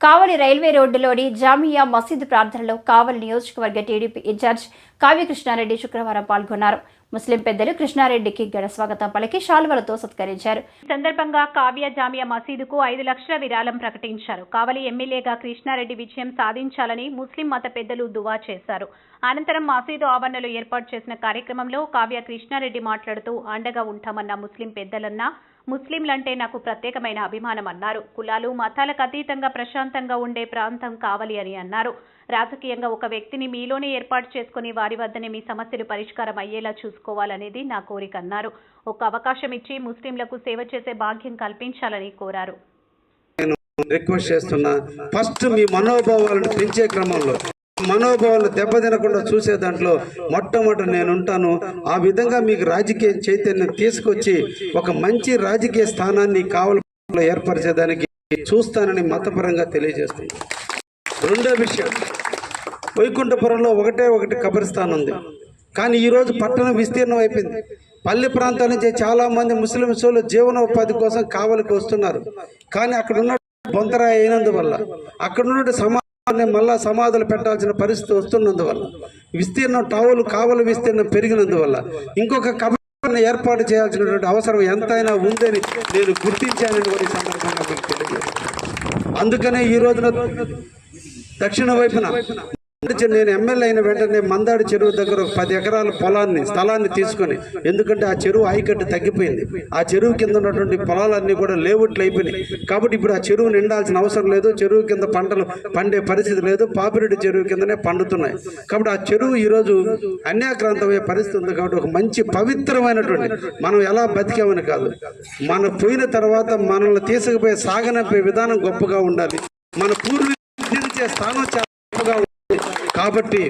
కావలి railway రోడ్డులోని జామియా మసీద్ ప్రార్థనలో కావలి నియోజకవర్గ టీడీపీ ఇన్ఛార్జ్ కావ్య కృష్ణారెడ్డి శుక్రవారం పాల్గొన్నారు. ముస్లిం పెద్దలు కృష్ణారెడ్డికి ఘన స్వాగతం పలికి శాల్వలతో సత్కరించారు. ఈ సందర్భంగా కావ్య జామియా మసీదుకు ఐదు లక్షల విరాళం ప్రకటించారు. కావలి ఎమ్మెల్యేగా కృష్ణారెడ్డి విజయం సాధించాలని ముస్లిం మత పెద్దలు దువా చేశారు. అనంతరం మసీదు ఆవరణలో ఏర్పాటు చేసిన కార్యక్రమంలో కావ్య కృష్ణారెడ్డి మాట్లాడుతూ అండగా ఉంటామన్న ముస్లిం పెద్దలన్నా ముస్లింలంటే నాకు ప్రత్యేకమైన అభిమానం అన్నారు. కులాలు మతాలకు అతీతంగా ప్రశాంతంగా ఉండే ప్రాంతం కావాలి అని అన్నారు. రాజకీయంగా ఒక వ్యక్తిని మీలోనే ఏర్పాటు చేసుకుని వారి వద్దనే మీ సమస్యలు పరిష్కారం అయ్యేలా చూసుకోవాలనేది నా కోరిక అన్నారు. ఒక అవకాశం ఇచ్చి ముస్లింలకు సేవ చేసే భాగ్యం కల్పించాలని కోరారు. రిక్వెస్ట్ చేస్తున్నా ఫస్ట్ మీ మనోభావాలను పెంచే క్రమంలో. మనోభావాలు దెబ్బతినకుండా చూసే దాంట్లో మొట్టమొదటి నేను ఉంటాను ఆ విధంగా మీకు రాజకీయ చైతన్యం తీసుకొచ్చి ఒక మంచి రాజకీయ స్థానాన్ని కావలిలో ఏర్పరిచేదానికి చూస్తానని మతపరంగా తెలియజేస్తుంది రెండో విషయం వైకుంఠపురంలో ఒకటే ఒకటి కబరిస్తాన్ ఉంది. కానీ ఈరోజు పట్టణం విస్తీర్ణం అయిపోయింది. పల్లె ప్రాంతాల నుంచి చాలామంది ముస్లిం సోలు జీవనోపాధి కోసం కావలికి వస్తున్నారు. కానీ అక్కడ ఉన్న బొంతరాయి అయినందువల్ల అక్కడ ఉన్న మళ్ళా సమాధులు పెట్టాల్సిన పరిస్థితి వస్తున్నందువల్ల విస్తీర్ణం టావులు కావలి విస్తీర్ణం పెరిగినందువల్ల ఇంకొక కబరిని ఏర్పాటు చేయాల్సినటువంటి అవసరం ఎంతైనా ఉందని నేను గుర్తించానని కూడా ఈ సందర్భంగా మీకు తెలియజేస్తాను అందుకనే ఈ రోజున దక్షిణ వైపున నేను ఎమ్మెల్యే అయిన వెంటనే మందాడి చెరువు దగ్గర ఒక పది ఎకరాల పొలాన్ని స్థలాన్ని తీసుకొని ఎందుకంటే ఆ చెరువు ఆయికట్టు తగ్గిపోయింది. ఆ చెరువు కింద ఉన్నటువంటి పొలాలన్నీ కూడా లేవుట్లు అయిపోయినాయి. కాబట్టి ఇప్పుడు ఆ చెరువు నిండాల్సిన అవసరం లేదు. చెరువు కింద పంటలు పండే పరిస్థితి లేదు. పాపిరెడ్డి చెరువు కిందనే పండుతున్నాయి. కాబట్టి ఆ చెరువు ఈరోజు అన్యాక్రాంతమయ్యే పరిస్థితి ఉంది కాబట్టి ఒక మంచి పవిత్రమైనటువంటి మనం ఎలా బతికామని కాదు. మన పోయిన తర్వాత మనల్ని తీసుకుపోయే సాగనంపే విధానం గొప్పగా ఉండాలి. మన పూర్వీకులు స్థానం చాలా కాబట్టి